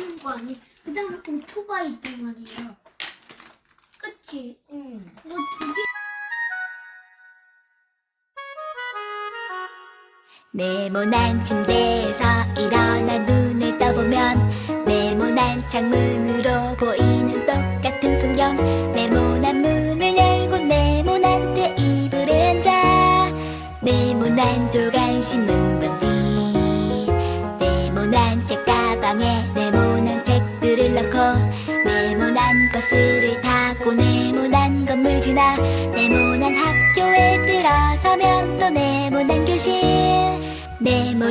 하는 거 아니? 그 다음에 오토바이 있단 말이에요. 그치? 응. 이거 두 개. 네모난 침대에서 일어나 눈을 떠보면 네모난 창문으로 보이는 똑같은 풍경 네모난 문을 열고 네모난 테이블에 앉아 네모난 조간신문 바디 네모난 책가방에 지나 네모난 학교에 들어서면 또 네모난 교실 네모난